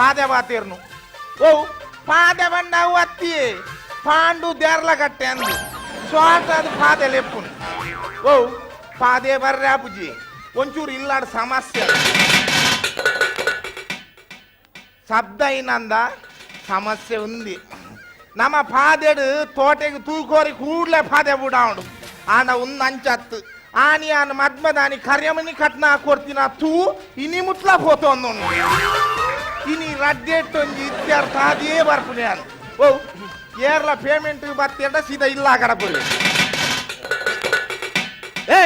ಯಾನ್ ಪಾದದ ರೈಟ್ರು ಪಾದೆ ಬಾತೇರ್ನು ಓ ಪಾದೆ ಬಂಡವು ಅತ್ತಿ ಪಾಂಡು ದೇರ್ಲ ಕಟ್ಟೆ ಅಂದು ಸ್ವಾಟ ಅದು ಪಾದೆ ಲೆಪ್ಪುನು ಓ ಪಾದೆ ಬರ್ರೆ ಅಪ್ಪುಜಿ ಒಂಚೂರು ಇಲ್ಲಾಡ ಸಮಸ್ಯೆ శబ్ద అయినంద సమస్య ఉంది నమ పాదెడు తోటకి తూకోరి కూడ్లే పాదె బుడావుడు ఆడ ఉంది అంచత్తు ఆని ఆన మధ్య దాని కర్యమని కట్న కొర్తిన తూ ఇని ముట్లా పోతోంది ರಡ್ಡೆ ಇಟ್ಟೊಂಜಿ ಇತ್ಯರ್ಥ, ಅದೇ ಬರ್ಪುನೆ ಅದು. ಓ ಏರ್ಲ ಪೇಮೆಂಟ್ ಬತ್ತಿಯಂಡ ಸೀದಾ ಇಲ್ಲ ಕಡಪುರಿ ಏ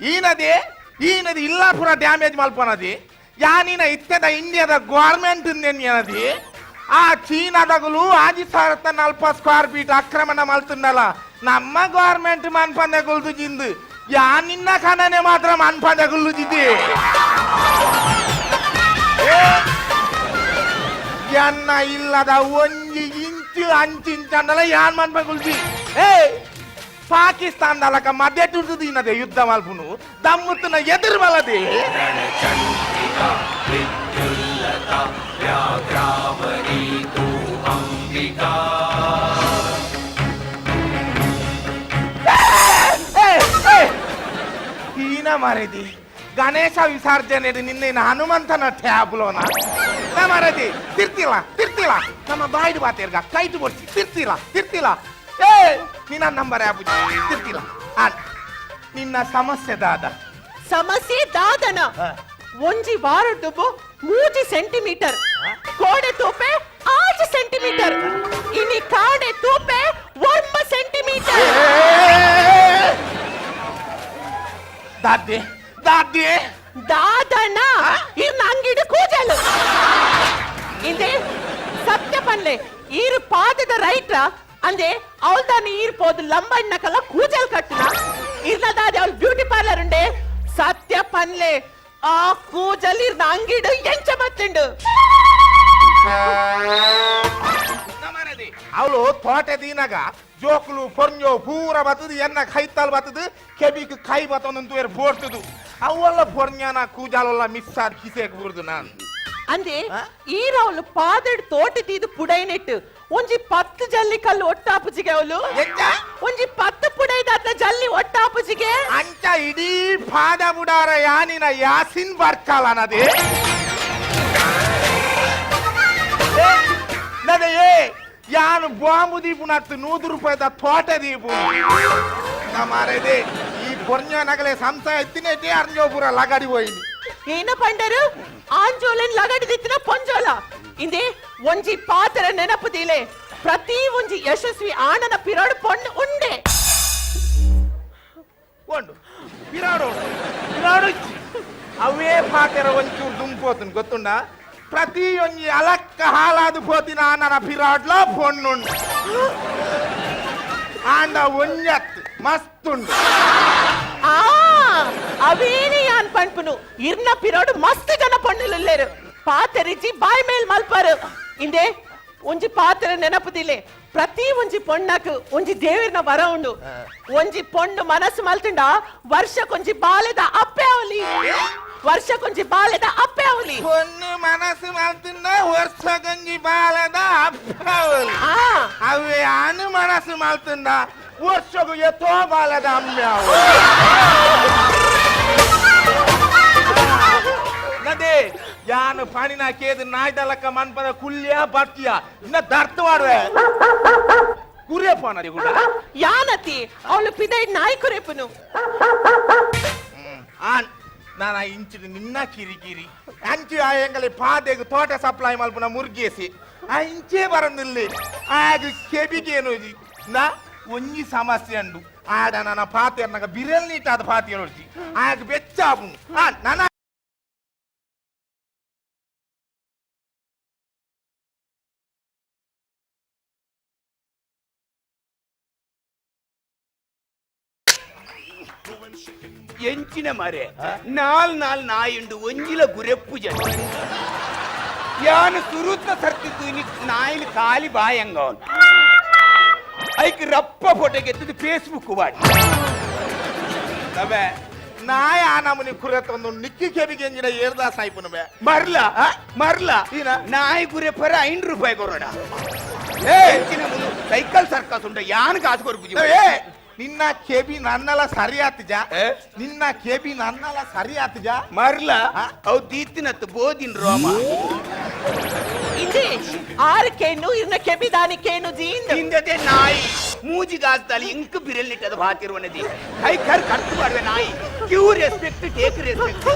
ಈ ನದಿ ಈ ನದಿ ಇಲ್ಲಾಪುರ ಡ್ಯಾಮೇಜ್ ಮಲ್ಪನದಿ ಯಾನಿನ ಇತ್ಯದ ಇಂಡಿಯಾದ ಗೌರ್ಮೆಂಟ್ ನೆನ್ನೆನದಿ ಆ ಚೀನಾದಾಗಲೂ ಆಜಿ ಸಾವಿರದ ನಲ್ಪ ಸ್ಕ್ವೇರ್ ಫೀಟ್ ಆಕ್ರಮಣ ಮಾಡ್ತಿದ್ದಲ್ಲ ನಮ್ಮ ಗೋರ್ಮೆಂಟ್ ಮನ್ಪಂದೆ ಗುಲ್ದು ಜಿಂದು ಯಾನಿನ್ನ ಕಣನೆ ಮಾತ್ರ ಮನ್ಪಂದೆ ಗುಲ್ದು ಜಿದ್ದಿ ಎನ್ನ ಇಲ್ಲದ ಒಂಜಿ ಇಂಚು ಅಂಚಿಂಚಂಡಲ ಯಾನ್ ಮನ್ಪ ಏ ಏಯ್! ಪಾಕಿಸ್ತಾನ್ ದಲಕ ಮಧ್ಯ ತುದಿನದೆ ಯುದ್ಧ ಮಲ್ಪುನು. ದಮ್ಮುತ್ತನ ಎದುರು ಬಲದೆ. ಈನ ಮರದಿ. ಗಣೇಶ ವಿಸರ್ಜನೆ ನಿನ್ನೆ ಹನುಮಂತನ ಟ್ಯಾಬ್ಲೋನ ನಾ ಮರದಿ ತಿರ್ತಿಲ್ಲ ತಿರ್ತಿಲ್ಲ. ನಮ್ಮ ಬಾಯ್ದು ಬಾತೇರ್ಗ ಕೈದು ಬರ್ಸಿ ತಿರ್ತಿಲ್ಲ ತಿರ್ತಿಲ್ಲ. ಏ ನಿನ್ನ ನಂಬರ್ ಯಾಬು ತಿರ್ತಿಲ್ಲ. ಆ, ನಿನ್ನ ಸಮಸ್ಯೆ ದಾದ. ಸಮಸ್ಯೆ ದಾದನ. ಒಂಜಿ ಬಾರಡ್ದುಬು ಮೂಜಿ ಸೆಂಟಿಮೀಟರ್. ಕೋಡೆ ತೂಪೆ ಆಜಿ ಸೆಂಟಿಮೀಟರ್. ಇನಿ ಕಾಡೆ ತೂಪೆ ಒಂಬ ಸೆಂಟಿಮೀಟರ್. ದಾದ್ದೆ ದಾದ್ದೆ. ದಾದನ ಇರ್ನ ಅಂಗಿಡು ದಾನ್ಲೆ ಈರು ಪಾದದ ರೈಟ್ರ ಅಂದ್ರೆ ಅವಳ್ದಾನ ಈರು ಪೋದು ಲಂಬಣ್ಣಕಲ್ಲ ಕೂಜಲ್ ಕಟ್ಟಿನ ಇರ್ಲದಾದೆ ಅವಳು ಬ್ಯೂಟಿ ಪಾರ್ಲರ್ ಉಂಡೆ ಸತ್ಯ ಪನ್ಲೆ ಆ ಕೂಜಲ್ ಇರ್ನ ಅಂಗಿಡು ಎಂಚ ಮತ್ತುಂಡು ಅವಳು ತೋಟದೀನಾಗ ಜೋಕ್ಲು ಪೊರ್ಣೋ ಪೂರ ಬತ್ತದು ಎನ್ನ ಕೈ ತಲ್ ಬತ್ತದು ಕೆಬಿಗೆ ಕೈ ಬತ್ತೊಂದು ಬೋರ್ತದು ಅವಲ್ಲ ಪೊರ್ಣ್ಯಾನ ಕೂಜಾಲಲ್ಲ ಮಿಸ್ ಆದ ಕಿಸೆಗೆ ಬುರ್ದು ನಾನು ಅಂದೆ ಈರ ಅವಳು ಪಾದಡ್ ತೋಟಿ ತೀದು ಪುಡೈನೆಟ್ಟು ಒಂಜಿ ಪತ್ತು ಜಲ್ಲಿ ಕಲ್ಲು ಒಟ್ಟಾಪುಜಿಗೆ ಅವಳು ಒಂಜಿ ಪತ್ತು ಪುಡೈದಾತ ಜಲ್ಲಿ ಒಟ್ಟಾಪುಜಿಗೆ ಅಂಚ ಇಡೀ ಪಾದ ಬುಡಾರ ಯಾನಿನ ಯಾಸಿನ್ ಬರ್ಕಾಲನದೆ ನದೆಯೇ ಯಾನು ಬಾಂಬು ದೀಪುನತ್ತು ನೂರು ರೂಪಾಯಿದ ತೋಟ ದೀಪು ನಮಾರದೆ ಈ ಕೊರ್ಣ ನಗಲೆ ಸಂಸಾಯ ಎತ್ತಿನೇ ಅರ್ಜೋಪುರ ಲಗಡಿ ಹೋಯ್ನಿ ಏನ ಪಂಡರು ಆಂಜೋಲೆನ್ ಲಗಡಿದಿತ್ತಿನ ಪೊಂಜೋಲ ಇಂದೆ ಒಂಜಿ ಪಾತರ ನೆನಪುದಿಲೆ ಪ್ರತಿ ಒಂಜಿ ಯಶಸ್ವಿ ಆಣನ ಪಿರೋಡ್ ಪೊಣ್ಣು ಉಂಡೆ ಕೊಂಡು ಪಿರಾಡು ಪಿರಾಡು ಇಚ್ಚಿ. ಅವೇ ಪಾತೆರ ಒಂಚೂರು ದುಂಪೋತನ್ ಗೊತ್ತುಂಡ ಪ್ರತಿ ಒಂಜಿ ಅಲಕ್ಕ ಹಾಲಾದು ಪೋತಿನ ನನ್ನ ಪಿರಾಡ್ಲ ಪೊಣ್ಣುಂಡು ಆಂಡ ಒಂಜತ್ ಮಸ್ತುಂಡು ಆ ಅವೇನೇ ಯಾನ್ ಪಂಪುನು ಇರ್ನ ಪಿರೋಡ್ ಮಸ್ತ್ ಜನ ಪೊಣ್ಣುಲ್ಲೇರು ಪಾತರಿಜಿ ಬಾಯ್ ಮೇಲ್ ಮಲ್ಪರು ಇಂದೆ ಒಂಜಿ ಪಾತ್ರ ನೆನಪುದಿಲೆ ಪ್ರತಿ ಒಂಜಿ ಪೊಣ್ಣಕ್ ಒಂಜಿ ದೇವಿರ್ನ ವರ ಉಂಡು ಒಂಜಿ ಪೊಣ್ಣು ಮನಸ್ಸು ಮಲ್ತುಂಡ ವರ್ಷಕ್ಕೊಂಜಿ ಬಾಲೆದ ಅಪ್ಪೆ ಅವಲಿ ವರ್ಷಕ್ಕೊಂಜಿ ಬಾಲೆದ ಅಪ್ಪೆ ಅವಲಿ పొన్ను మనసు మల్తున్న వర్ష గంజి బాలద అబ్బావులు ಆ అవి అను మనసు మల్తుంద ವರ್ಷಗೂ ಎತ್ತೋ ಬಾಲದ ಅಮ್ಯಾವು. ನದಿ ಯಾನು ಪಾನಿನ ಕೇದು ನಾಯ್ದಲಕ್ಕ ಮನ್ಪದ ಕುಲ್ಯ ಬರ್ತೀಯ ಇನ್ನ ದರ್ತವಾಡುವೆ ಕುರಿಯ ಪಾನರಿ ಕೂಡ ಯಾನತಿ ಅವಳು ಪಿದೈ ನಾಯಿ ಕುರೇಪನು. ಆನ್ ನಾನ ಇಂಚಿನ ನಿನ್ನ ಕಿರಿಕಿರಿ. ಅಂಚಿ ಆ ಎಂಗಲಿ ಪಾದೆಗೆ ತೋಟ ಸಪ್ಲೈ ಮಲ್ಪುನ ಮುರ್ಗೇಸಿ. ಆ ಇಂಚೆ ಬರಂದಿಲ್ಲಿ. ಆಗ ಕೆಬಿಗೇನು ನಾ? ಒಂಜಿ ಸಮಸ್ಯೆ ಅಂಡು ಆಡ ನನ್ನ ಪಾತೆ ಅನ್ನಗ ಬಿರಲ್ ನೀಟಾದ ಪಾತಿ ನೋಡ್ತಿ ಆಗ ಬೆಚ್ಚಾಪು ಆ ನನ್ನ ಎಂಚಿನ ಮರೆ ನಾಲ್ ನಾಲ್ ನಾಯುಂಡು ಒಂಜಿಲ ಗುರೆಪ್ಪು ಜನ ಯಾನು ಸುರುತ್ತ ಸರ್ತಿದ್ದು ಇನಿ ನಾಯಿಲ್ ಕಾಲಿ ಬಾಯಂಗ ಅವನು ಐಕ್ ರಪ್ಪ ಫೋಟೋ ಗೆತ್ತದು ಫೇಸ್ಬುಕ್ ಮಾಡಿ ತಬೆ ನಾಯ ನಮ್ಮನಿ ಒಂದು ನಿಕ್ಕಿ ಕೆಬಿಗೆ ಎಂಜಿನ ಏರ್ದಾ ಸಾಯ್ಪು ಬೇ ಮರ್ಲ? ಮರ್ಲ ಈನ? ನಾಯಿ ಗುರೆ ಪರ ಐನ್ ರೂಪಾಯಿ ಕೊರೋಡ ಏ ಮುಂದೆ ಸೈಕಲ್ ಸರ್ಕಸ್ ಉಂಟ ಯಾನ್ ಕಾಸು ಕೊರ್ಪುಜಿ ಏ ನಿನ್ನ ಕೆಬಿ ನನ್ನಲ ಸರಿ ಆತಜ? ನಿನ್ನ ಕೆಬಿ ನನ್ನಲ ಸರಿ ಆತಜ ಮರ್ಲ? ಅವು ದೀತಿನತ್ತು ಬೋದಿನ್ ರೋಮ ಇಂದೆ ಆರು ಕೇನು ಇರ್ನ ಕೆಬಿ ದಾನಿ ಕೇನು ಜೀಂದ್ ಹಿಂದದೆ ನಾಯಿ ಮೂಜಿ ಗಾಸ್ತಲ್ಲಿ ಇಂಕ್ ಬಿರಲಿಟ್ಟದ ಭಾತಿರುವನದಿ ಕೈ ಕರ್ ಕರ್ತು ಮಾಡುವೆ ನಾಯಿ ಕ್ಯೂ ರೆಸ್ಪೆಕ್ಟ್ ಟೇಕ್ ರೆಸ್ಪೆಕ್ಟ್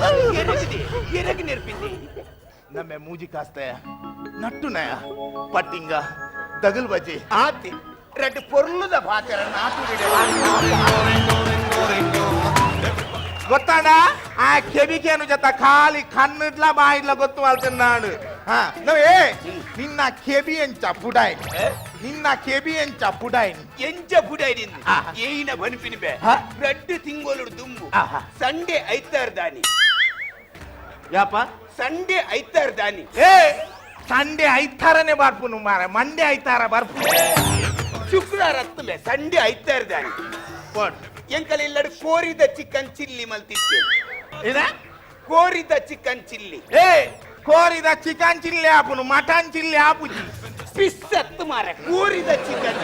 ಎರಗಿದೆ ಎರಗಿ ನೆರ್ಪಿದ್ದೆ ನಮ್ಮೆ ಮೂಜಿ ಕಾಸ್ತೆ ನಟ್ಟು ನಯ ಪಟ್ಟಿಂಗ ದಗಲ್ ಬಜಿ ಆತಿ ರಡ್ಡು ಪೊರ್ಲುದ ಭಾತಿರ ನಾಟು ಗೊತ್ತಾಡ ಆ ಕೆಬಿಕೇನು ಜೊತೆ ಖಾಲಿ ಕಣ್ಣಿಡ್ಲ ಬಾಯಿಡ್ಲ ಗೊತ್ತು ಅಲ್ತಿನ್ನಾಡು ಹಾ ನವೇ ನಿನ್ನ ಕೆಬಿಎನ್ ಎಂಚ ಪುಡಾಯ್ ನಿನ್ನ ಕೆಬಿ ಎಂಚ ಪುಡಾಯ್ ಎಂಜ ಬುಡೈದಿಂದ ಆಹಾ. ಏಯಿನ ಬನ್ಪಿನ ಬೇ. ಹಾ? ರಡ್ಡು ತಿಂಗೋಲು ದುಂಬು. ಸಂಡೆ ಐತಾರ್ ದಾನಿ. ಯಾಪ? ಸಂಡೆ ಐತಾರ್ ದಾನಿ. ಏ ಸಂಡೆ ಐತಾರನೇ ಬರ್ಪುನು ಮಾರ ಮಂಡೆ ಐತಾರ ಬರ್ಪು. ಶುಕ್ರವಾರ ಹತ್ತಲೆ ಸಂಡೆ ಐತಾರ್ ದಾನಿ. ಎಂಕಲ ಎಂಕಲ್ ಇಲ್ಲಡು ಕೋರಿದ ಚಿಕನ್ ಚಿಲ್ಲಿ ಮಲ್ತಿತ್ತೆ ಇದ? ಕೋರಿದ ಚಿಕನ್ ಚಿಲ್ಲಿ. ಏ ಕೋರಿದ ಚಿಕನ್ ಚಿಲ್ಲಿ ಹಾಪುನು ಮಟನ್ ಚಿಲ್ಲಿ ಹಾಪುಜಿ ಪಿಸ್ಸತ್ತು ಮಾರ ಕೋರಿದ ಚಿಕನ್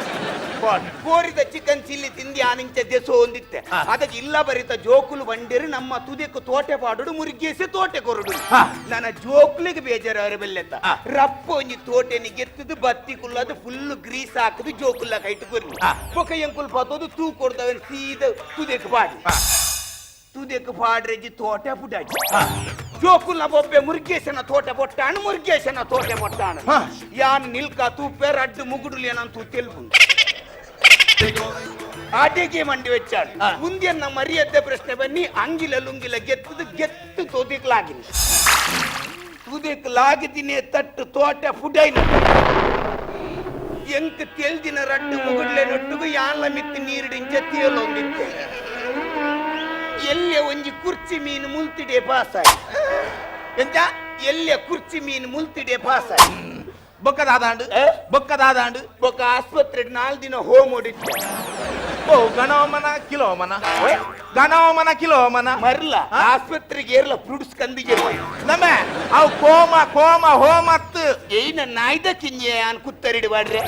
ಕೋರಿದ ಚಿಕನ್ ಚಿಲ್ಲಿ ತಿಂದಿ ಆನಿಂಚ ದೆಸೋ ಹೊಂದಿತ್ತೆ ಅದಕ್ಕೆ ಇಲ್ಲ ಬರಿತ ಜೋಕುಲು ಬಂಡಿರು ನಮ್ಮ ತುದಿಕ್ಕು ತೋಟೆ ಪಾಡುಡು ಮುರುಗೇಸಿ ತೋಟೆ ಕೊರಡು. ನನ್ನ ಜೋಕ್ಲಿಗೆ ಬೇಜಾರು ಅವರ ಬೆಲ್ಲೆತ್ತ ರಪ್ಪ ಒಂಜಿ ತೋಟೆನಿ ಗೆತ್ತದು ಬತ್ತಿ ಕುಲ್ಲದು ಫುಲ್ಲು ಗ್ರೀಸ್ ಹಾಕದು ಜೋಕುಲ್ಲ ಕೈಟ್ ಕೊರ್ಲಿ ಪೊಕ ಎಂಕುಲ್ ಪಾತೋದು ತೂ ಕೊಡ್ತವನ್ ಸೀದ ತುದಿಕ್ ಪಾಡಿ. ತುದಿಕ್ ಪಾಡ್ರೆಜಿ ತೋಟೆ ಪುಟಾಜಿ ಜೋಕುಲ ಬೊಬ್ಬೆ ಮುರುಗೇಶನ ತೋಟ ಬೊಟ್ಟಾಣ ಮುರುಗೇಶನ ತೋಟ ಬೊಟ್ಟಾಣ. ಹಾ. ಯಾನ್ ನಿಲ್ಕ ತೂಪೆ ರಡ್ಡು ಮುಗುಡುಲೇನಂತೂ ತೆಲ್ಪು ಆಟೆಗೆ ಮಂಡಿ ವೆಚ್ಚಾಳು. ಹಾ. ಮುಂದೆ ನಮ್ಮ ಪ್ರಶ್ನೆ ಬನ್ನಿ ಅಂಗಿಲ ಲುಂಗಿಲ ಗೆತ್ತದು ಗೆತ್ತು ತುದಿಕ್ಲಾಗಿನಿ. ತುದಿಕ್ಲಾಗಿದ್ದೀನಿ ತಟ್ಟು ತೋಟ ಫುಡೈನ ಎಂಕ್ ತೆಲ್ದಿನ ರಡ್ಡು ಮುಗುಡ್ಲೆ ನೊಟ್ಟುಗು ಯಾನ್ಲ ಮಿತ್ತು ನೀರಿಡಿಂಚ ತೇಲೊಂದಿತ್ತೆ ಎಲ್ಲೆ ಒಂಜಿ ಕುರ್ಚಿ ಮೀನು ಮುಲ್ತಿಡೆ ಪಾಸಾಯ್ತು. ಎಂತ? ಎಲ್ಲೆ ಕುರ್ಚಿ ಮೀನ್ ಮುಲ್ತಿಡೆ ಪಾಸ ಬೊಕ್ಕದಾದಾಂಡು ಬೊಕ್ಕದಾದಾಂಡು ಬೊಕ್ಕ ಆಸ್ಪತ್ರೆ ನಾಲ್ ದಿನ ಹೋಮ್ ಓಡಿಟ್ಟು ಓ ಗಣವಮನ ಕಿಲೋಮನ ಗಣವಮನ ಕಿಲೋಮನ ಮರ್ಲ ಆಸ್ಪತ್ರೆಗೆ ಏರ್ಲ ಫ್ರೂಟ್ಸ್ ಕಂದಿಗೆ ನಮ್ಮ ಅವ್ ಕೋಮ ಕೋಮ ಹೋಮತ್ತು ಏನ ನಾಯ್ದ ಕಿಂಜೆ ಅನ್ ಕುತ್ತರಿಡಿ ಬಾಡ್ರೆ.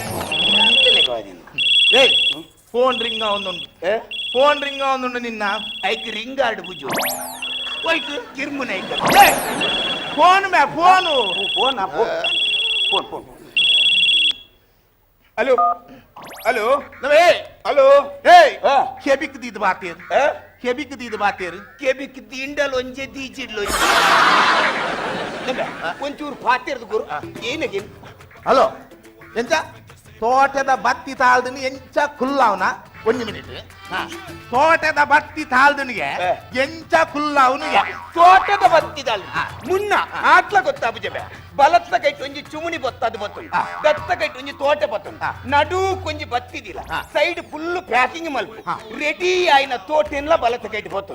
ಏಯ್ ಫೋನ್ ರಿಂಗ ಒಂದುಂಟು ಫೋನ್ ರಿಂಗ್ ಒಂದುಂಟು ನಿನ್ನ. ಐಕ್ ರಿಂಗ್ ಆಡ್ ಬುಜು போயிட்டு திரும்ப ಫೋನ್ போனுமே போனு ಫೋನ್ போ ಫೋನ್ போன் ಹಲೋ. ಹಲೋ. ನವೇ ಹಲೋ. ಹೇ. ಕೆಬಿ ಕದಿದ ಬಾತೇರ್ ಕೆಬಿ ಕದಿದ ಬಾತೇರ್ ಕೆಬಿ ಕದಿಂಡಲ್ ಒಂಜೆ. ದೀಜಿಡ್ಲ ಒಂಚೂರು ಬಾತೇರ್ದು ಗುರು. ಏನಗೇನು ಹಲೋ. ಎಂಚ? ತೋಟದ ಬತ್ತಿ ತಾಳ್ದನ್ನು ಎಂಚ ಕುಲ್ಲಾವ್ನ ಒಂದು ಮಿನಿಟ್. ತೋಟದ ಬತ್ತಿ ತಾಳ್ದನಿಗೆ ಏ. ಎಂಚ ಕುಲ್ಲಾವ್ನಿಗೆ ತೋಟದ ಬತ್ತಿದಲ್ಲ ಮುನ್ನ ಆಟ್ಲ ಗೊತ್ತಾ ಬುಜಬೆ ಬಲತ್ತ ಕೈಟ್ ಒಂಜಿ ಚುಮುನಿ ಬತ್ತದು ಬತ್ತು. ಆ. ದತ್ತ ಕೈಟ್ ಒಂಜಿ ತೋಟ ಬತ್ತು. ಆ. ನಡು ಕೊಂಜಿ ಬತ್ತಿದಿಲ್ಲ ಆ. ಸೈಡ್ ಫುಲ್ ಪ್ಯಾಕಿಂಗ್ ಮಲ್ಪು. ಆ. ರೆಡಿ ಆಯ್ನ ತೋಟೆನ್ಲ ಬಲತ್ತ ಕೈಟ್ ಬತ್ತು.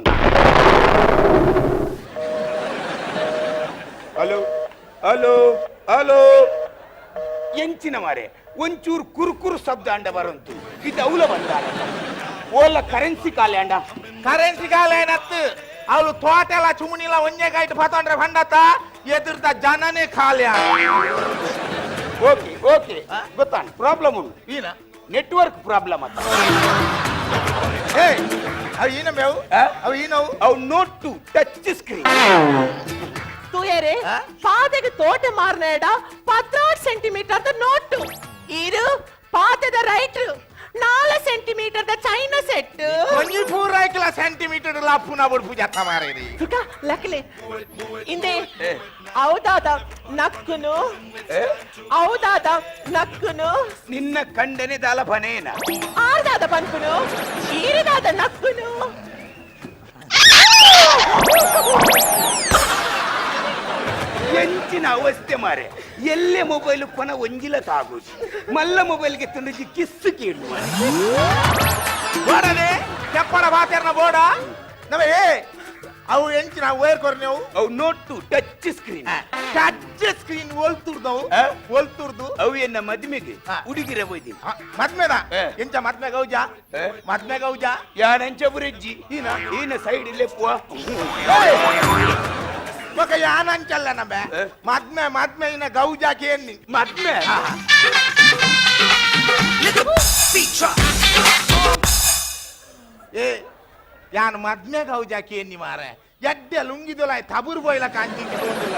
Hello hello hello. ಎಂಚಿನ ಮಾರೆ ಒಂಚೂರು ಕುರುಕುರು ಶಬ್ದ ಅಂಡ ಬರಂತು. ಇದು ಅವಲ ಬಂದ ಓಲ ಕರೆನ್ಸಿ ಕಾಲೆ ಅಂಡ ಕರೆನ್ಸಿ ಕಾಲೇನತ್ತು ಅವಳು ತೋಟೆಲ್ಲ ಚುಮುನಿಲ ಒಂಜೆ ಕೈಟ್ ಪತೊಂಡ್ರೆ ಭಂಡತ್ತ ಎದುರ್ದ ಜನನೇ ಖಾಲಿ ಓಕೆ ಓಕೆ ಗೊತ್ತಾನ ಪ್ರಾಬ್ಲಮ್ ಉಂಟು ಈನ ನೆಟ್ವರ್ಕ್ ಪ್ರಾಬ್ಲಮ್ ಅಂತ ಏಯ್ ಅವು ಈನ ಮೇವು ಆ? ಅವು ಈನವು ಅವು ನೋಟ್ ಟು ಟಚ್ ಸ್ಕ್ರೀನ್ ತೂಯರೆ ಆ? ಪಾದೆಗೆ ತೋಟ ಮಾರ್ನೇಡ ಪದ್ನಾರು ಸೆಂಟಿಮೀಟರ್ ನೋಟು ಇರು ಪಾದದ ರೈಟ್ ನಾಲ್ಕು ಸೆಂಟಿಮೀಟರ್ ಚೈನಾ ಸೆಟ್ ಒಂಜಿ ಪೂರೈಕಲ ಸೆಂಟಿಮೀಟರ್ ಲಪ್ಪುನ ಬುಡ್ಪು ಜತ್ತ ಮಾರೇರಿ ಸುಖ ಲಕ್ಲೆ ಇಂದೆ ಹೌದಾದ ನಕ್ಕುನು ಹೌದಾದ ನಕ್ಕುನು ನಿನ್ನ ಕಂಡನೆ ದಾಲ ಬನೇನ ಆರ್ದಾದ ಪನ್ಪುನು ಈರಿದಾದ ನಕ್ಕುನು ಎಂಚಿನ ಅವಸ್ಥೆ ಮಾರೆ ಎಲ್ಲೇ ಮೊಬೈಲ್ ಕೊನ ಒಂಜಿಲ ಆಗೋದು ಮಲ್ಲ ಮೊಬೈಲ್ಗೆ ತಂದಿದ್ದು ಕಿಸ್ಸು ಕೇಳು ಬೋಡನೆ ಕೆಪ್ಪಡ ಬಾತೇರ್ನ ಬೋಡ. ನಮಗೆ ಅವು ಎಂಚಿನ ವೇರ್ ಕೊರ್ನೆವು ಅವು not to touch screen touch screen ಒಲ್ತುರ್ದವು ಆ? ಒಲ್ತುರ್ದು? ಅವು ಎನ್ನ ಮದ್ಮೆಗೆ. ಹುಡುಗಿರ ಹೋಯ್ದಿ. ಮದ್ಮೆದ? ಏ. ಎಂಚ ಮದ್ಮೆ ಗೌಜ? ಏ. ಮದ್ಮೆ ಗೌಜ? ಯಾರಂಚ ಬುರಜ್ಜಿ ಈನ? ಈನ ಸೈಡ್ ಇಲ್ಲೇ ಪುವ. ಬೊಕ ಯಾನ್ ಅಂಚಲ್ಲ ನಬ ಮದ್ಮೆ ಮದ್ಮೆ ಇನ್ನ ಗೌಜಾಕಿ ಎನ್ನಿ ಮದ್ಮೆ ಏ ಯಾನ್ ಮದ್ಮೆ ಗೌಜಾಕಿ ಎನ್ನಿ ಮಾರೆ. ಎಡ್ಡೆ ಲುಂಗಿದೊಲಾಯ್ ತಬುರ್ ಬೋಯ್ಲ ಕಾಂಚಿಂಗ್ ತೋಂದಿಲ್ಲ.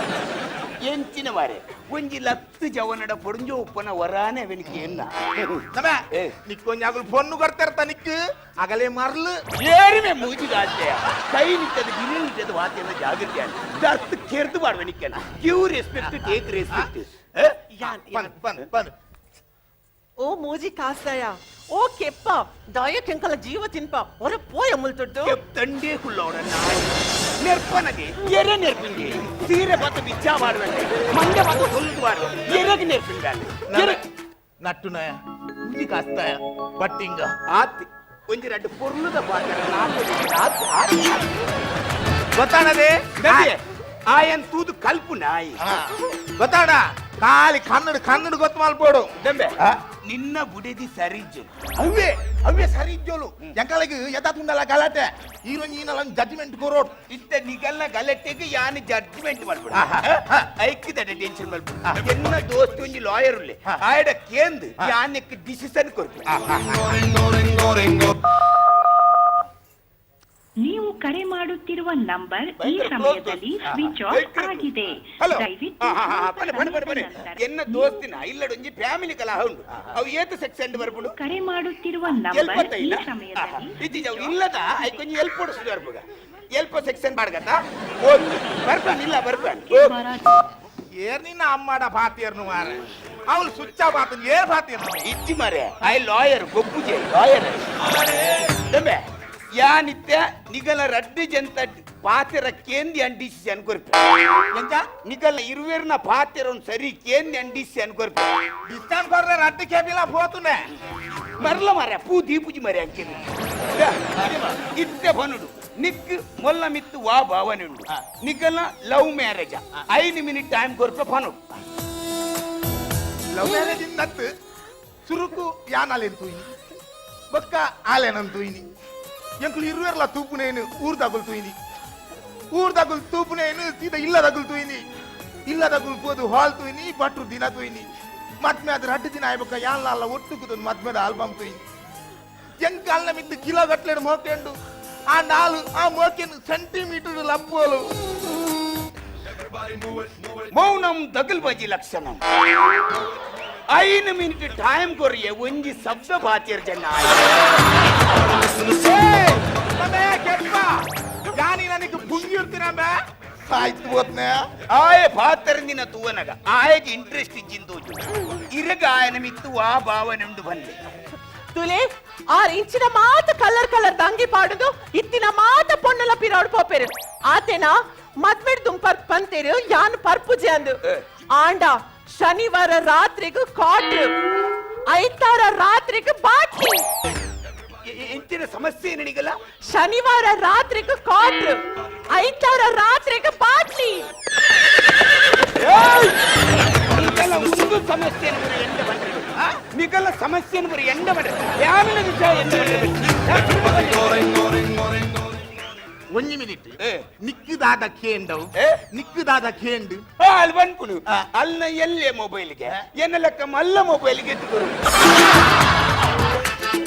ಎಂಚಿನ ಮಾರೆ ಒಂಜಿ ಲತ್ತು ಜವನಡ ಪೊಡುಂಜೋ ಉಪ್ಪನ ವರಾನೆ ಅವನಿಗೆ ಎನ್ನ ನಮೆ ಏ. ನಿಕ್ಕೊಂಜಾಗುಲ್ ಪೊನ್ನು ಕೊಡ್ತಿರ್ತ ನಿಕ್ ಅಗಲೇ ಮರ್ಲು ಏರಿಮೆ ಮೂಜಿಗಾತೆ ಕೈ ನಿಂತದ ಗಿರಿ ನಿಂತದ ವಾದ್ಯದ ಜಾಗೃತಿ ದತ್ತು ಕೆರ್ದು ಮಾಡುವ ನಿಕ್ಕನ ಗಿವ್ ರೆಸ್ಪೆಕ್ಟ್ ಟೇಕ್ ರೆಸ್ಪೆಕ್ಟ್ ಯಾನ್ ಬಂದ್ ಬಂದ್ ಬಂದ್ ಓ ಮೂಜಿ ಕಾಸ್ತಾಯ ಓ ಕೆಪ್ಪ ದಾಯ ಕೆಂಕಲ ಜೀವ ತಿನ್ಪ ಹೊರ ಪೋಯ ಮುಲ್ತುಡ್ದು ತಂಡೇ ಕುಳ್ಳೋಡ ನೆರ್ಪನಗೆ ಎರೆ ನೆರ್ಪಿಂಗೆ ಸೀರೆ ಬತ್ತ ಬಿಚ್ಚ ಮಾಡುವಂತೆ ಮಂಡೆ ಬತ್ತ ಸೊಲ್ಲು ಮಾಡುವ ಎರೆಗೆ ನೆರ್ಪಿಂಗಾಲೆ ಎರೆ ನಟ್ಟುನಯ ಉಂಜಿ ಕಾಸ್ತಾಯ ಬಟ್ಟಿಂಗ ಆತಿ ಒಂಜಿ ಎರಡು ಪೊರ್ಲುದ ಪಾತ್ರ ನಾಲ್ಕು ಆತಿ ಆತಿ ಗೊತ್ತಾಣದೆ ನದಿ ಆಯನ್ ತೂದು ಕಲ್ಪು ನಾಯಿ ಗೊತ್ತಾಡ ಖಾಲಿ ಕನ್ನಡ ಕನ್ನಡ ಗೊತ್ತು ಮಲ್ಪೋಡು ದಂಬೆ ಆ? ನಿನ್ನ ಬುಡೆದಿ ಸರಿಜ್ ಅವೇ ಅವೇ ಸರಿ ಇದ್ದೋಳು ಎಂಕಲಗೆ ಎತ್ತ ತುಂಡಲ್ಲ ಗಲಾಟೆ. ಈರೋನ್ ಈನಲ್ಲ ಜಡ್ಜ್ಮೆಂಟ್ ಕೊರೋಡ್ ಇತ್ತ ನಿಗಲ್ಲ ಗಲೆಟ್ಟೆಗೆ ಯಾನ್ ಜಡ್ಜ್ಮೆಂಟ್ ಮಾಡ್ಬಿಡ. ಐಕ್ಯದ ಟೆನ್ಷನ್ ಮಾಡ್ಬಿಡ. ಎನ್ನ ದೋಸ್ತಿ ಒಂಜಿ ಲಾಯರ್ ಉಳ್ಳೆ ಆಯಡ ಕೇಂದ್ ಯಾನಕ್ಕೆ ಡಿಸಿಷನ್ ಕೊಡ್ಬಿಡ ನೀವು ಕರೆ ಮಾಡುತ್ತಿರುವ ನಂಬರ್ ಈ ಸಮಯದಲ್ಲಿ ಸ್ವಿಚ್ ಆಫ್ ಆಗಿದೆ. ದಯವಿಟ್ಟು ಎನ್ನ ದೋಸ್ತಿನ ಇಲ್ಲಡ ಒಂಜಿ ಫ್ಯಾಮಿಲಿ ಕಲಹ ಉಂಡು ಅವು ಏತ ಸೆಕ್ಷನ್ ಬರ್ಬಿಡು ಕರೆ ಮಾಡುತ್ತಿರುವ ಎಲ್ಪ ನಂಬರ್ ಈ ಸಮಯದಲ್ಲಿ ಅವು ಇಲ್ಲದ ಐಕೊಂಜಿ ಎಲ್ಪ್ ಕೊಡಿಸಿದ್ರು ಬರ್ಬುಗ ಎಲ್ಪ ಸೆಕ್ಷನ್ ಮಾಡ್ಗತ್ತ ಓಕೆ ಬರ್ಬಾನ್ ಇಲ್ಲ ಬರ್ಬಾನ್ ಏರ್ ನಿನ್ನ ಅಮ್ಮಡ ಬಾತಿಯರ್ನು ಮಾರ ಅವಳು ಸುಚ್ಚ ಪಾತನ್ ಏರ್ ಬಾತಿಯರ್ನು ಇಜ್ಜಿ ಮಾರೆ ಐ ಲಾಯರ್ ಗೊಬ್ಬುಜೆ ಲಾಯರ್. ದಮ್ಮೆ ಯಾ ನಿತ್ಯ ನಿಗಲ ರಡ್ಡಿ ಜಂತ ಪಾತೆರ ಕೇಂದಿ ಅಂಡಿಸಿ ಅನ್ಕೊರ್ಪೆ. ಎಂತ? ನಿಗಲ ಇರುವೆರ್ನ ಪಾತೆರ ಒಂದ್ ಸರಿ ಕೇಂದಿ ಅಂಡಿಸಿ ಅನ್ಕೊರ್ಪೆ. ಕೊರ್ಪೆ ಡಿಸ್ಟನ್ ಕೊರ್ರೆ ರಟ್ಟು ಕೇಪಿಲ್ಲ ಹೋತುನೆ ಮರಲ ಮರ ಪೂ ದೀಪುಜಿ ಮರೆ ಅಂಕಿನ ಇತ್ತೆ ಬನುಡು ನಿಕ್ ಮೊಲ್ಲ ಮಿತ್ತು ವಾ ಭಾವನುಂಡು. ನಿಗಲ ಲವ್ ಮ್ಯಾರೇಜ್. ಐದು ಮಿನಿಟ್ ಟೈಮ್ ಕೊರ್ಪೆ ಬನುಡು. ಲವ್ ಮ್ಯಾರೇಜ್ ಇಂದತ್ತು ಸುರುಕು ಬೊಕ್ಕ ಆಲೆನಂತು ಇನಿ ಎಂಕುಲು ಇರುವೆರ್ಲ ತೂಪುನೇನು ಊರ್ ತಗುಲ್ತು ಇನಿ ಊರ್ ತಗುಲ್ ತೂಪುನೇನು ಸೀದಾ ಇಲ್ಲ ತಗುಲ್ತು ಇನಿ ಇಲ್ಲ ತಗುಲ್ ಪೋದು ಹಾಲ್ತು ಇನಿ ಬಟ್ರು ದಿನ ತುಯಿನಿ ಮದ್ಮೆ ಅದ್ರ ಹಟ್ಟು ದಿನ ಆಯ್ಬೇಕ ಯಾನ್ಲ ಅಲ್ಲ ಒಟ್ಟು ಕುತೊಂದು ಮದ್ಮೆದ ಆಲ್ಬಮ್ ತುಯಿನಿ ಎಂಕ ಅಲ್ಲ ಮಿದ್ದು ಕಿಲೋ ಗಟ್ಲೆಡು ಮೋಕೆಂಡು ಆ ನಾಲು ಆ ಮೋಕೆನು ಸೆಂಟಿಮೀಟರ್ ಲಪ್ಪೋಲು ಮೌನಂ ದಗಲ್ಬಜಿ ಲಕ್ಷಣಂ ಐದು ಮಿನಿಟ್ ಟೈಮ್ ಕೊರಿಯ ಒಂಜಿ ಶಬ್ದ ಬಾತಿರ್ ಜನ ನಮೇ ಕೆಪ್ಪ ಯಾನಿ ನನಗೆ ಪುಂಗಿರ್ತೀನಮ್ಮ ಆಯ್ತು ಹೋತ್ನೆ ಆಯ ಪಾತರಂದಿನ ತೂವನಗ ಆಯಗೆ ಇಂಟ್ರೆಸ್ಟ್ ಇಜ್ಜಿಂದು ಇರಗ ಆಯನ ಮಿತ್ತು ಆ ಭಾವನೆಂದು ಬಂದೆ ತುಲೆ ಆರ್ ಇಂಚಿನ ಮಾತ ಕಲರ್ ಕಲರ್ ದಂಗಿ ಪಾಡುದು ಇತ್ತಿನ ಮಾತ ಪೊಣ್ಣಲ ಪಿರೋಡ್ ಪೋಪೆರು ಆತೇನ ಮದ್ವೆಡ್ ದುಂಪರ್ ಪಂತೇರು ಯಾನ್ ಪರ್ಪುಜೆ ಅಂದು ಆಂಡ ಶನಿವಾರ ರಾತ್ರಿಗೂ ಕಾಟ್ರು ಐತಾರ ರಾತ್ರಿಗೂ ಬಾಟ್ಲಿ ಎ- ಎ- ಎಂಚಿನ ಸಮಸ್ಯೆ ನನಗಲ್ಲ ಶನಿವಾರ ರಾತ್ರಿಗೂ ಕಾಟ್ರು ಐತಾರ ರಾತ್ರಿಗೂ ಬಾಟ್ಲಿ ನಿಗಲ ಒಂದು ಸಮಸ್ಯೆ ಬರೀ ಎಂಡ ಬಂದ್ರೆ ನಿಗಲ ಸಮಸ್ಯೆ ಬರೀ ಎಂಡ ಬಂದ್ರೆ ಯಾವಿನ ವಿಷಯ ಎಂಡ ಒಂಜಿ ಮಿನಿಟ್ ಏ. ನಿಕ್ಕುದಾದ ನಿಕ್ಕಿದಾದ ಏ? ನಿಕ್ಕುದಾದ ಕೇಂಡು ಅಲ್ಲಿ ಬಂದ್ಪುನು ಅಲ್ಲ ಅಲ್ನ ಎಲ್ಲೇ ಮೊಬೈಲ್ಗೆ ಎನ್ನ ಲೆಕ್ಕ ಮಲ್ಲ ಮೊಬೈಲ್ಗೆ ಎತ್తుకోರು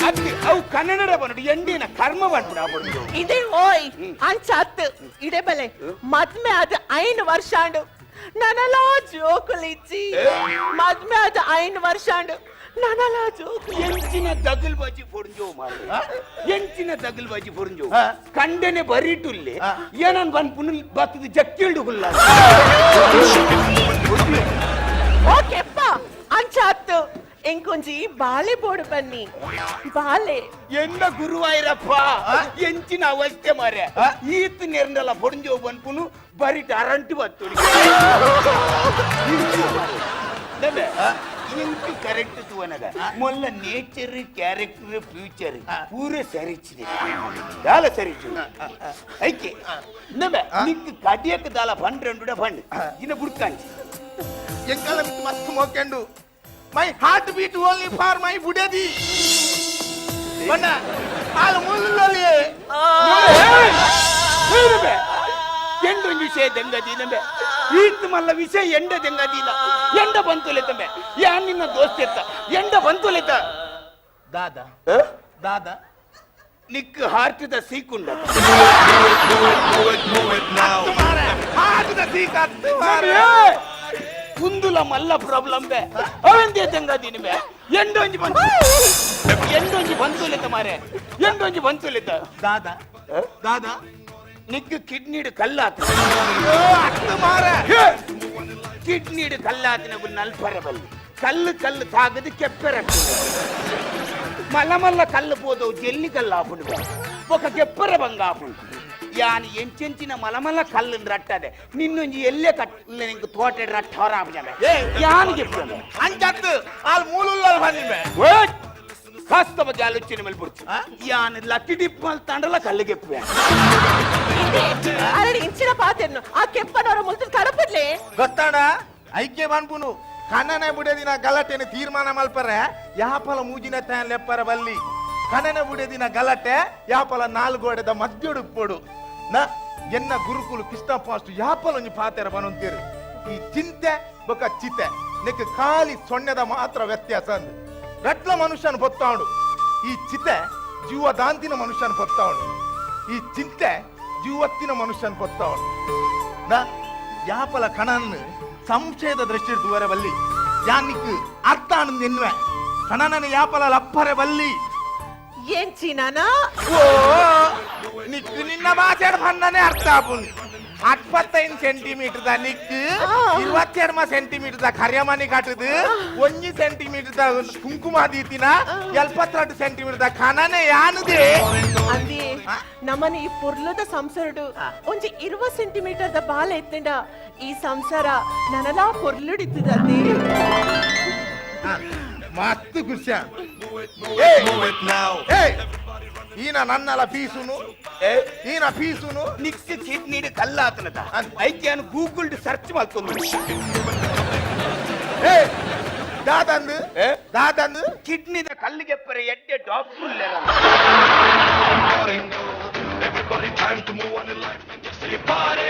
ಅತ್ತಿ ಅವು ಕನ್ನಡ ಬಂದ್ಬಿಟ್ಟು ಎಂಡಿನ ಕರ್ಮ ಬಂದ್ಬಿಡ ಆಗ್ಬಿಡ್ತು ಇದೆ ಓಯ್ ಅಂಚತ್ ಇಡೆ ಬಲೆ. ಮದ್ಮೆ ಅದ ಐನ್ ವರ್ಷಾಂಡು ನನ್ನಲ್ಲ ಜೋಕುಲಿಚ್ಚಿ ಮದ್ಮೆ ಅದ ಐನ್ ವರ್ಷಾಂಡು ನನಲ ಜೋಕು ಎಂಚಿನ ದಗಲ್ ಬಾಜಿ ಪೊಡ್ಜೋ ಮಾಡ ಎಂಚಿನ ದಗಲ್ ಬಾಜಿ ಪೊಡ್ಜೋ ಆ. ಕಂಡನೆ ಬರೀಟುಲ್ಲೆ ಆ. ಏನನ್ ಬಂದ್ ಪುನಃ ಬತ್ತದ ಜಕ್ಕಿಲ್ಡು ಹುಲ್ಲ ಓಕೆಪ್ಪ ಅಂಚತ್ ಎಂಕೊಂಜಿ ಬಾಳೆ ಬೋಡು ಬನ್ನಿ ಬಾಳೆ ಎಂದ ಗುರುವಾಯಿರಪ್ಪ ಎಂಚಿನ ಅವಸ್ಥೆ ಮಾರ್ಯ ಈತ್ ನೆರ್ನಲ್ಲ ಪೊಡ್ಜೋ ಬಂದ್ ಪುನು ಬರೀಟ್ ಅರಂಟು ಬತ್ತು ಎಂಕ್ ಕರೆಕ್ಟ್ ತೂವನಗ ಮೊಲ್ಲ ನೇಚರ್ ಕ್ಯಾರೆಕ್ಟರ್ ಫ್ಯೂಚರ್ ಪೂರ ಸರಿಚಿದೆ ದಾಲ ಸರಿಚು ಐಕೆ ನಮ ನಿಕ್ ಕಡಿಯಕ್ ದಾಲ ಫಂಡ್ ರೆಂಡುಡ ಫಂಡ್ ಇನ್ನ ಬುಡ್ಕಾಂಚಿ ಎಂಕಲ ಮಸ್ತ್ ಮೋಕೆಂಡು my heart beat only for my ಬುಡದಿ ಬಣ್ಣ ಆಳು ಮುಳ್ಳಲ್ಲಿ ಎಂಡೊಂದು ವಿಷಯ ದೆಂಗದಿ ನಂಬೆ. ಈತ್ ಮಲ್ಲ ವಿಷಯ ಎಂಡ ದೆಂಗದಿಲ್ಲ ಎಂಡ ಬಂತುಲೆ ತಂಬೆ. ಯಾ ನಿನ್ನ ದೋಸ್ತ ಎತ್ತ ಎಂಡ ಬಂತುಲೆತ ದಾದ. ದಾದ. ನಿಕ್ ಹಾರ್ಟದ ಸೀಕುಂಡ. ಹಾಕದ ಸೀಕತ್ತು. ಕುಂದುಲ ಮಲ್ಲ ಪ್ರಾಬ್ಲಮ್ ಬೆ. ಅವಂದೇ ದೆಂಗದಿ ಬೇ ಎಂಡೊಂಜಿ ಬಂತು. ಎಂಡೊಂಜಿ ಬಂತುಲೆತ ಮಾರೆ. ಎಂಡೊಂಜಿ ಬಂತುಲೆತ ದಾದ. ದಾದ. நிக்கு கிட்னிடு கல்லாத்து அத்து மாற கிட்னிடு கல்லாத்தின பின்னால் பரவல் கல்லு கல்லு தாக்குது கெப்பெரப்பு మల్ల మల్ల కళ్ళు పోతావు జల్లి కళ్ళు ఆపుడు ఒక కెప్పర బంగాపుడు యాని ఎంచెంచిన మలమల్ల కళ్ళుని రట్టదే నిన్ను ఎల్లే కట్టులే నీకు తోట రట్టవరా యాని చెప్పాను అంచత్తు వాళ్ళు మూలలో పండిమే కాస్త జాలు వచ్చిన మెలిపొచ్చు యాని లక్కి డిప్పల తండ్రల కళ్ళు చెప్పాను ಅರಡಿ ಇಂಚಿನ ಪಾತೆರ್ನು ಆ ಕೆಪ್ಪನವರ ಮುಂದೆ ಕಡಪಡ್ಲೆ ಗೊತ್ತಾಡ ಐಕ್ಯ ಬನ್ಪುನು ಕಣ್ಣನೆ ಬುಡದಿನ ಗಲಾಟೆನ ತೀರ್ಮಾನ ಮಲ್ಪರೆ ಯಾಪಲ ಮೂಜಿನ ತಾನ್ ಲೆಪ್ಪರ ಬಲ್ಲಿ ಕಣ್ಣನ ಬುಡದಿನ ಗಲಾಟೆ ಯಾಪಲ ನಾಲ್ಗೋಡೆದ ಮಧ್ಯೊಡುಪ್ಪೊಡು ನ ಎನ್ನ ಗುರುಕುಲು ಕೃಷ್ಣಪ್ಪ ಯಾಪಲ ಒಂಜಿ ಪಾತೆರ ಬನೊಂತೀರು ಈ ಚಿಂತೆ ಬೊಕ ಚಿತೆ ನೆಕ್ ಖಾಲಿ ಸೊಣ್ಣೆದ ಮಾತ್ರ ವ್ಯತ್ಯಾಸ ಅಂದ್ ರಟ್ಲ ಮನುಷ್ಯನ ಬೊತ್ತಾವಡು ಈ ಚಿತೆ ಜೀವದಾಂತಿನ ಮನುಷ್ಯನ ಬೊತ್ತಾವಡು ಈ ಚಿಂತೆ ಜೀವತ್ತಿನ ಮನುಷ್ಯನ್ ಕೊತ್ತವನು ಯಾಪಲ ಕಣನ್ ಸಂಶಯದ ದೃಷ್ಟಿ ದುವರೆ ಬಲ್ಲಿ. ಯಾನಿಕ್ ಅರ್ಥ ಎನ್ನುವೆ ಕಣನನ ಯಾಪಲ ಲಪ್ಪರೆ ಬಲ್ಲಿ. ಏನ್ ಚೀನಾನಾ? ಓ ನಿನ್ನ ಭಾಷೆಡ್ ಬಂದನೆ ಅರ್ಥ ಆಪುನ್ ಅಪ್ಪತ್ತೈದು ಸೆಂಟಿಮೀಟರ್ ದ ನಿಕ್ ಇರುವತ್ತೆರಡು ಸೆಂಟಿಮೀಟರ್ ದ ಕರ್ಯಮನಿ ಕಟ್ಟದು ಒಂಜಿ ಸೆಂಟಿಮೀಟರ್ ದ ಕುಂಕುಮ ದೀತಿನ ಎಲ್ಪತ್ತೆರಡು ಸೆಂಟಿಮೀಟರ್ ದ ಕಣನೆ ಯಾನದೆ? ಅಂದಿ ನಮ್ಮನೆ ಈ ಪುರ್ಲದ ಸಂಸಾರಡು ಒಂಜಿ ಇರುವ ಸೆಂಟಿಮೀಟರ್ ದ ಬಾಲ ಎತ್ತಿಂಡ ಈ ಸಂಸಾರ ನನಲಾ ಪುರ್ಲುಡಿದ್ದದಿ ಮಸ್ತ್ ಖುಷಿ ಈನ ನನ್ನಲ ಫೀಸುನು ಈನ ಫೀಸುನು ನಿಕ್ ಕಿಡ್ನಿಡ್ ಕಲ್ಲಾತನದ ಐಕ್ಯಾನು ಗೂಗಲ್ ಸರ್ಚ್ ಮಾಡ್ಕೊಂಡು ಏ ದಾದಂದು ಏ? ದಾದಂದು ಕಿಡ್ನಿದ ಕಲ್ಲಿಗೆಪ್ಪರೆ ಎಡ್ಡೆ doctor Everybody time to move on in life and just say party.